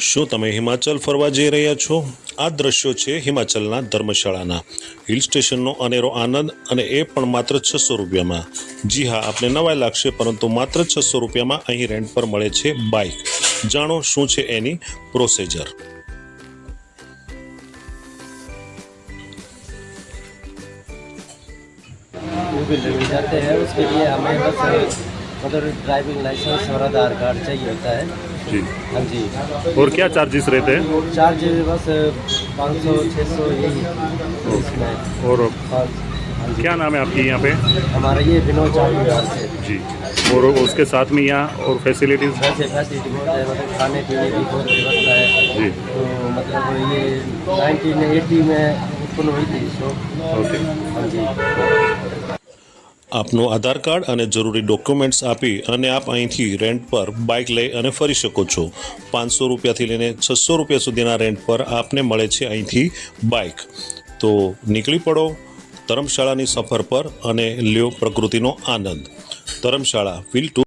શું તમે હિમાચલ ફરવા જઈ રહ્યા છો આ દ્રશ્યો છે હિમાચલના ધર્મશાળાના હિલ સ્ટેશનનો અનેરો આનંદ અને એ પણ માત્ર છસો રૂપિયામાં જી હા આપને નવાઈ લાગશે પરંતુ માત્ર છસો રૂપિયામાં અહીં રેન્ટ પર મળે છે બાઇક જાણો શું છે એની પ્રોસેજર टू व्हीलर में जाते हैं उसके लिए हमें बस मतलब ड्राइविंग लाइसेंस और आधार कार्ड चाहिए होता है। जी। हाँ जी। और क्या चार्जेस रहते हैं? चार्ज बस पाँच सौ छः सौ यही। और हाँ क्या नाम है आपकी यहाँ पे? हमारा ये विनोद चावल जी। और उसके साथ में यहाँ और फैसिलिटीज़ फैसिलिटी बहुत है मतलब खाने पीने की बहुत व्यवस्था है। जी। तो मतलब ये नाइनटीन एटी में उत्पन्न हुई थी शॉप ओके। हाँ जी। આપનું આધાર કાર્ડ અને જરૂરી ડોક્યુમેન્ટ્સ આપી અને આપ અહીંથી રેન્ટ પર બાઇક લઈ અને ફરી શકો છો. પાંચસો રૂપિયાથી લઈને છસો રૂપિયા સુધીના રેન્ટ પર આપને મળે છે અહીંથી બાઇક તો નીકળી પડો ધર્મશાળાની સફર પર અને લ્યો પ્રકૃતિનો આનંદ. ધર્મશાળા વિલ ટુ